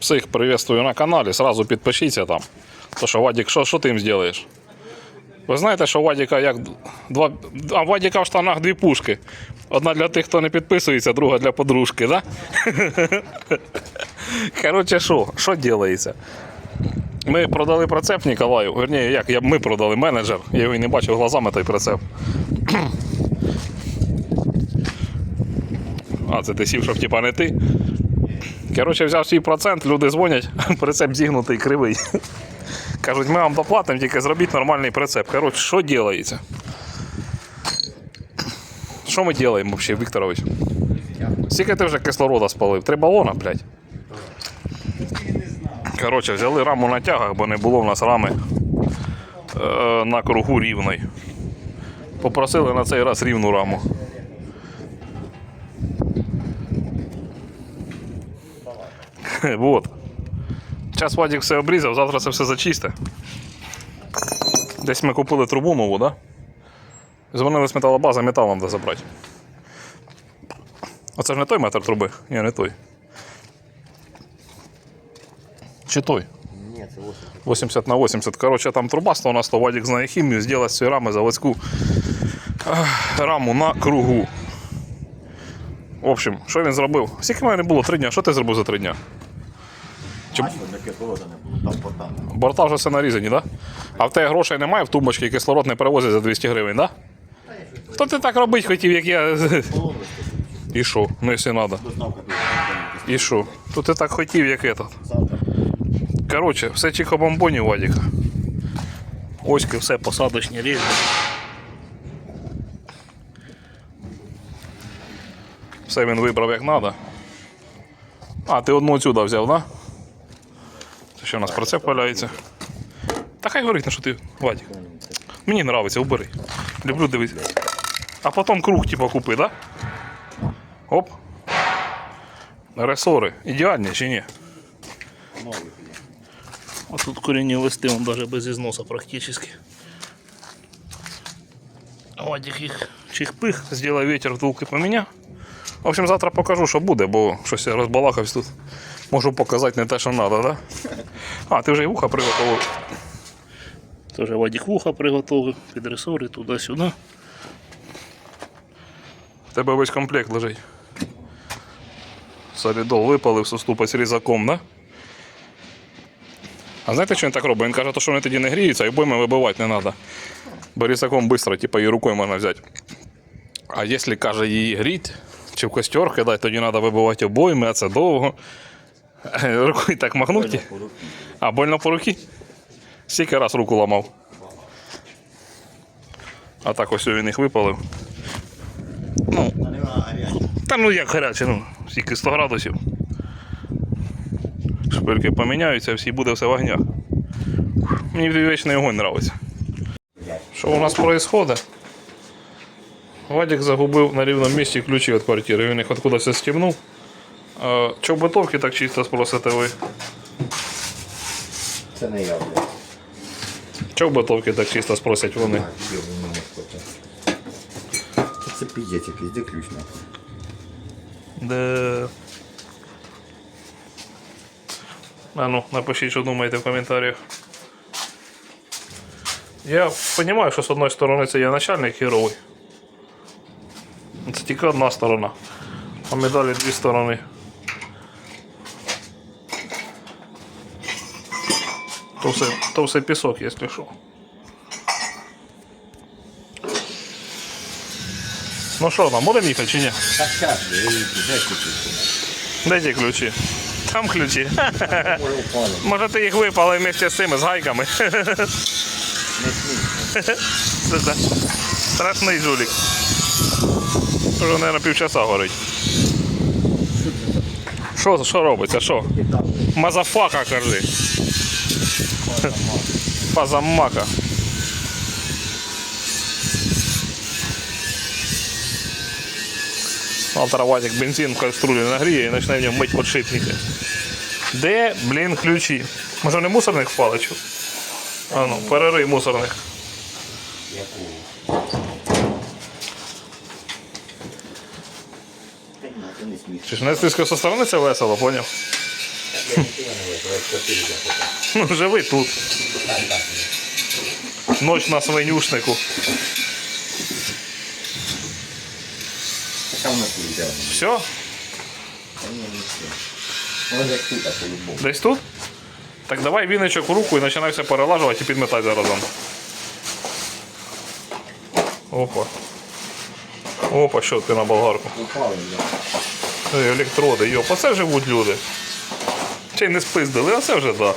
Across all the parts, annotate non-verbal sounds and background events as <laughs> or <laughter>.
Всіх приветствую на каналі. Сразу підпишіться там. То що, Вадик, що, що ти їм зробиш? Ви знаєте, що у Вадіка як два. А у Вадіка в штанах дві пушки. Одна для тих, хто не підписується, друга для подружки, да? <laughs> Коротше, що? Що робиться? Ми продали прицеп Ніколаю. Верніше, як я- ми продали менеджер. Я його і не бачив глазами той прицеп. <clears throat> А, це ти сів, щоб типа не ти. Коротше, взяв свій процент, люди дзвонять, <laughs> прицеп зігнутий кривий. Кажуть, ми вам доплатимо, тільки зробіть нормальний прицеп. Коротше, що робиться? Що ми робимо взагалі, Вікторович? Скільки ти вже кислорода спалив? Три балона, блядь. Коротше, взяли раму на тягах, бо не було в нас рами е, на кругу рівної. Попросили на цей раз рівну раму. <laughs> Вот. Зараз Вадик все обрізав, завтра це все зачисте. Десь ми купили трубу нову, да? Дзвонили з металобази, металом де забрати. Оце ж не той метр труби? Ні, не той. Чи той? Ні, це 8. 80 на 80. Коротше, там труба 100 на 100. Вадик знає хімію, зробити з цієї рами заводську раму на кругу. В общем, що він зробив? Скільки в мене було? Три дня. Що ти зробив за три дня? Чи- таке холода не було, там потам. Борта вже все нарізані, так? Да? А в тебе грошей немає в тумбочці, і кислород не перевозять за 200 гривень, так? Да? То ти так робити хотів, як я. І що? Ну, якщо треба. І що? То ти так хотів, як этот. Коротше, все чихо-бомбоні, Вадіка. Оськи, все посадочні різні. Все він вибрав як треба. А, ти одну отсюда взяв, да? Це ще у нас прицеп валяється. Та хай горить, на що ти, Вадік. Мені подобається, убери. Люблю дивитися. А потім круг типу купи, да? Оп. Ресори. Ідеальні чи ні? А тут коренні листи, он даже без износа практически. Вадик їх чих-пих, зробив вітер втулки поменяв. В общем, завтра покажу, що буде, бо щось я розбалакався тут. Можу показати не те, що треба, да? А, ти вже і вуха приготував. Тоже Вадик вуха приготував, підресори туди-сюди. В тебе весь комплект лежить. Солідол випалив, суступець різаком, да? А знаєте, що він так робить? Він каже, що вони тоді не гріються, і обойми вибивати не треба. Бо різаком швидко, типу, і рукою можна взяти. А якщо каже її гріть, чи в костер кидати, тоді треба вибивати обойми, а це довго. <laughs> Рукою так махнути. А больно по руки? Скільки раз руку ламав. А так ось він їх випалив. Ну, Та ну як гаряче, ну, скільки 100 градусів. Шпильки поміняються, всі буде все в огнях. Мені вічний огонь подобається. Що у нас відбувається? Вадик загубив на рівному місці ключі від квартири. Він їх откудись стібнув. А, Чого так чисто спросите ви? Це не я, блядь. Чого битовки так чисто спросять вони? А, хоче. Це піздець якийсь, де ключ нахуй? Де... А ну, напишіть, що думаєте в коментарях. Я розумію, що з одної сторони це є начальник херовий. Це тільки одна сторона. А медалі дві сторони. То все, то все пісок. Ну що, там будемо їхати чи ні? Так час, де ключі? Ключі? Там ключі. <laughs> Може ти їх випали вместе з цими, з гайками. <laughs> Це так. Страшний жулік. Вже, мабуть, півчаса горить. Що, що робиться? Що? Мазафака, кажи. Фазамака. Завтра Вадик бензин в каструлі нагріє і почне в ньому мить подшипники. Де, блін, ключі? Може не мусорних впали? А ну, перерий мусорних. Чи ж не тиску со сторони це весело, поняв? Ну, живи тут. Ноч на свинюшнику. Там у нас тут. Все? Десь тут? Так давай віничок в руку і починай все перелажувати і підметати заразом. Опа. Опа, що ти на болгарку? Ей, Електроди, йоп, оце живуть люди. Чи не спиздили, а це вже да.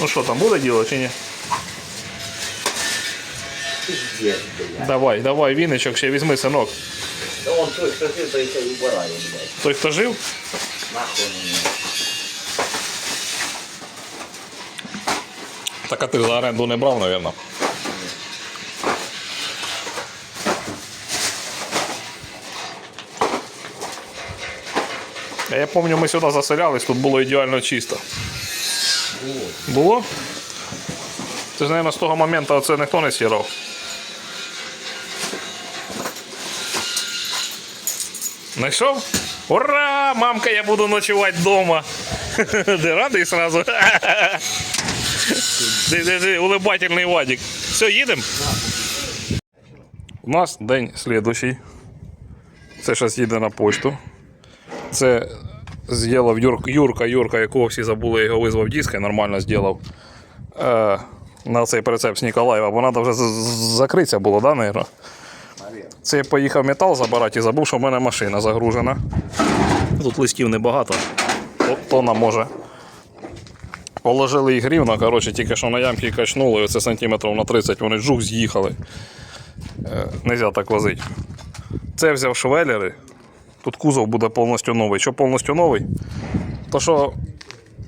Ну що там, буде діло чи ні? Пиздец, блядь. Давай, давай, віничок ще візьми, синок. Та он той, хто жив, той ще й убирає, блядь. Той, хто жив, Нахуй мені. так а ти за оренду не брав, мабуть. Я пам'ятаю, ми сюди заселялись, тут було ідеально чисто. Було? Ти ж, мабуть, з того моменту це ніхто не сірав. Знайшов? Ура! Мамка, я буду ночувати вдома. <laughs> Ти радий сразу? <laughs> Улыбательний Вадик. Все, їдемо? У нас день слідущий. Це зараз їде на почту. Це зробив Юр, Юрка, Юрка, якого всі забули, його визвав диска, нормально зробив. Е, на цей прицеп з Ніколаєва, бо треба вже закритися було, да, наверное? Це я поїхав метал забирати і забув, що в мене машина загружена. Тут листів небагато. То- Тонна може. Положили їх рівно, коротше, тільки що на ямки качнули, оце сантиметрів на 30 вони жух з'їхали. Е, Нельзя так возити. Це взяв швеллери. Тут кузов буде повністю новий. Що повністю новий? То що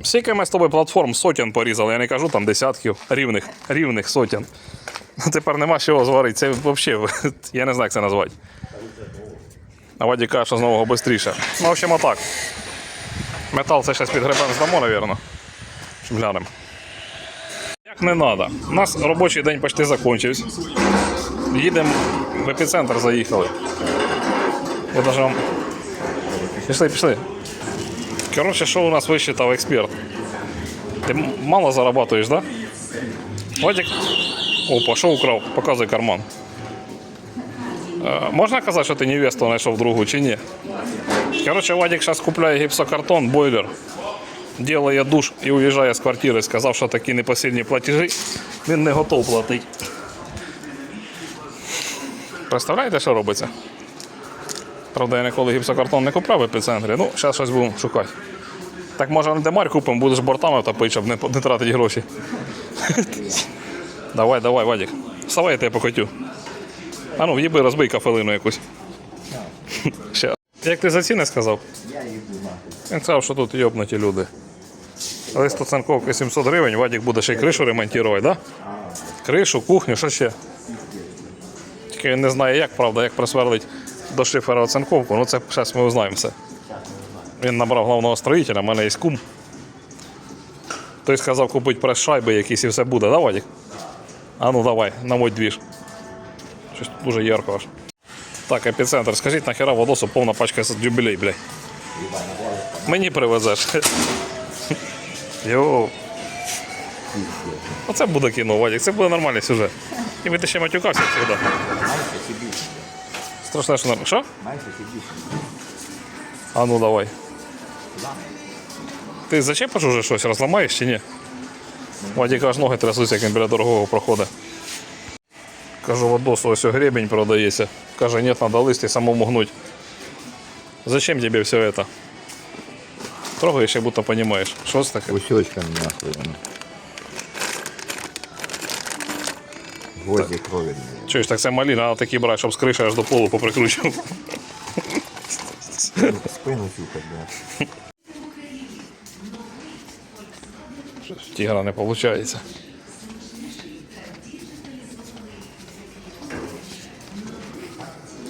скільки ми з тобою платформ сотень порізали, я не кажу там десятків, рівних, рівних сотень. <laughs> Тепер нема чого зварити. Це взагалі, <laughs> я не знаю, як це назвати. А Ваді каже, що з нового швидше. Ну, в общем, отак. Метал це зараз під гребем здамо, мабуть. Глянемо. Як не треба. У нас робочий день почти закінчився. Їдемо в епіцентр, заїхали. Я даже вам... Пішли, пішли. Коротше, що у нас висчитав експерт? Ти мало зарабатуєш, да? Вадик. Опа, що украв? Показуй карман. Е, можна казати, що ти невесту знайшов другу чи ні? Коротше, Вадик зараз купляє гіпсокартон, бойлер, ділає душ і уїжджає з квартири. Сказав, що такі непосильні платежі він не готов платити. Представляєте, що робиться? Правда, я ніколи гіпсокартон не купляв в епіцентрі. Ну, зараз щось будемо шукати. Так може на демарь купимо, будеш бортами топити, щоб не, не тратити гроші. <laughs> давай, давай, Вадик. Вставай, я тебе покотю. А ну, в'їби, розбий кафелину якусь. <laughs> Ще. Як ти за ціни сказав? Я їду нахуй. Він сказав, що тут йобнуті люди. Листоцинковка 700 гривень, Вадик буде ще й кришу ремонтувати, да? Кришу, кухню, що ще? Тільки він не знає як, правда, як просверлить до шифера оцинковку, ну це зараз ми узнаємо. Він набрав головного строїтеля, в мене є кум. Той сказав купити прес-шайби якісь і все буде, да, Вадик? А ну давай, наводь двіж. Щось дуже ярко аж. Так, епіцентр, скажіть нахера водосу повна пачка з дюбелей, блядь. Мені привезеш. <laughs> Йоу. Оце буде кіно, Вадик, це буде нормальний сюжет. І би ти ще матюкався завжди. Страшне, що. Що? А ну давай. Ти зачепиш уже щось, розламаєш чи ні? Вадик аж ноги трясуться, як він біля дорогого проходить. Кажу, Вадосу, ось гребень продається. Каже, ні, треба листи самому гнуть. Зачем тебе все это? Трогаєш, як будто понимаешь. Що це таке? Усечками нахуй. Воно. Гвозди кровельні. Чуєш, так це маліна, треба такі брати, щоб з криші аж до полу поприкручував. Спину чухать, да. Тігра не виходить.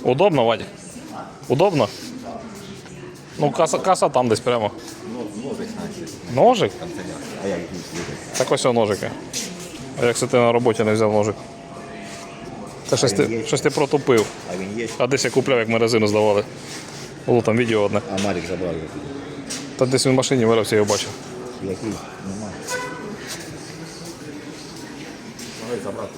Удобно, Вадик? Удобно? Ну, каса, каса там десь прямо. Ножик наче. Ножик? А як? Так ось о ножики. А як це ти на роботі не взяв ножик? Та щось ти, щось ти протупив. А десь я купляв, як ми резину здавали. Було там відео одне. А Марик забрав його. Та десь він в машині вирався, я його бачив. Який? Нема. Давай забрати.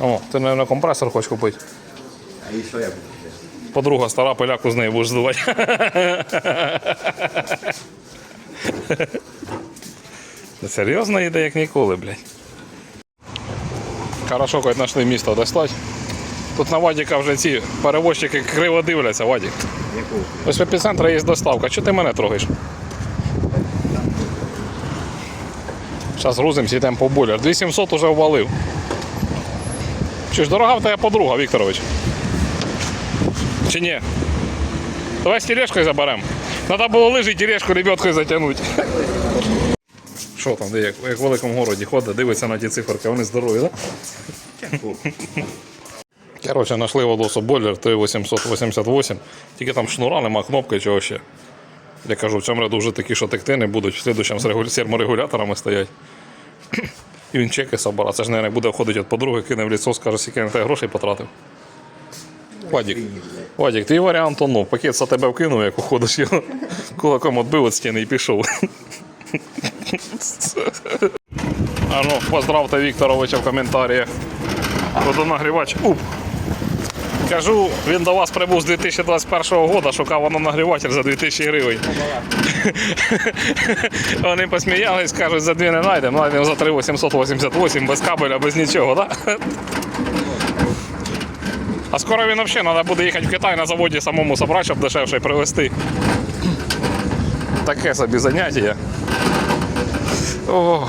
О, ти, мабуть, компресор хочеш купити. А і що я буду? Подруга стара пиляку з неї будеш здувати. Це Серйозна ідея, як ніколи, блядь. Хорошо, хоч знайшли місто достать. Тут на Вадіка вже ці перевозчики криво дивляться, Вадік. Ось в епіцентрі є доставка. Чого ти мене трогаєш? Зараз грузимося, йдемо по бойлер. 2700 уже ввалив. Чи ж дорога в тебе подруга, Вікторович? Чи ні? Давай з тележкою заберемо. Треба було лижі тележку ребяткою затягнути. Що там, де як, як в великому городі ходить, дивиться на ті циферки, вони здорові, так? Коротше, знайшли водосу бойлер 3888. Тільки там шнура, нема кнопки чого ще. Я кажу, в цьому ряду вже такі, що текти не будуть, в слідущому з регуля- терморегуляторами стоять. І він чеки собирає. Це ж, мабуть, буде входити від подруги, кине в ліцо, скаже, скільки на тебе грошей потратив. Вадік, Вадік, твій варіант ну, пакет за тебе вкинув, як уходиш його. Кулаком відбив від стіни і пішов. А ну, поздравте Вікторовича в коментарях. Водонагрівач. Уп. Кажу, він до вас прибув з 2021 року, шукав водонагріватель за 2000 гривень. Вони посміялись, кажуть, за дві не знайдемо, знайдемо за 3888 без кабеля, без нічого, так? А скоро він взагалі треба буде їхати в Китай на заводі самому собрати, щоб дешевше привезти. Таке собі заняття. О.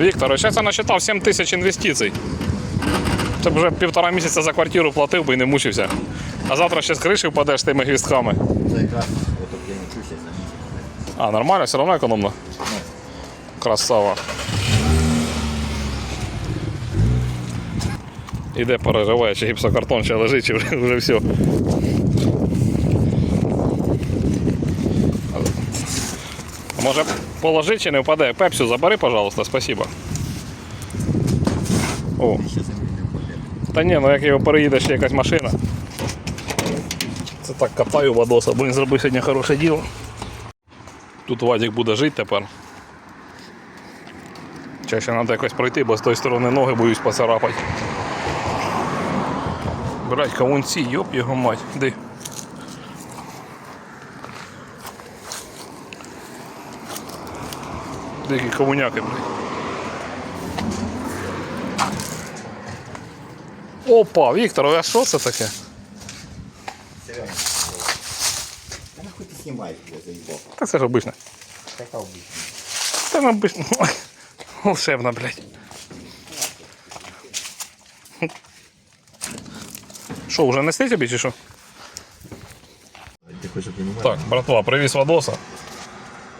Віктор, зараз я насчитав 7 тисяч інвестицій. Це б вже півтора місяця за квартиру платив би і не мучився. А завтра ще з криші впадеш з тими гвістками. Це якраз от я не чуся. А, нормально, все одно економно. Красава. Іде переживає, чи гіпсокартон ще лежить, чи вже, вже все. Може положи чи не впаде? Пепсю забери, пожалуйста, спасибо. О, та ні, ну як його переїде ще якась машина. Це так катаю Вадоса, бо він зробив сьогодні хороше діло. Тут Вадик буде жити тепер. Чи ще треба якось пройти, бо з тої сторони ноги боюсь поцарапати. Блять, кавунці, йоп його мать. Де? Кавуняки, блядь. Опа, Віктор, а що це таке? Серйозно. Та нахуй ти знімаєш, бля, заїбав. Та це ж обичне. Така обична. Та нам обичне. Ой, Волшебно, блядь. Що, вже нести тобі чи що? Так, братва, привіз Вадоса.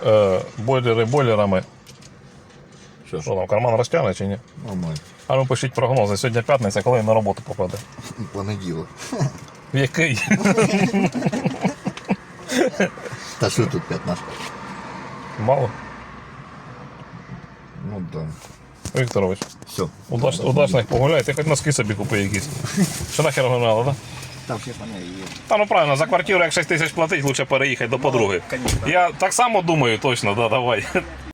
Е, бойлери бойлерами. Що? Що там, карман розтягне чи ні? Нормально. А ну пишіть прогнози. Сьогодні п'ятниця, коли він на роботу попаде. <laughs> Понеділок. В який? <laughs> Та що тут 15? Мало. Ну да. Вікторович, Все. удач, удачних погуляй, ти хоч носки собі купи якісь. Що нахер надо, да? Там ще. Та ну правильно, за квартиру як 6 тисяч платить, лучше переїхати до подруги. конечно. Я так само думаю, точно, да, давай.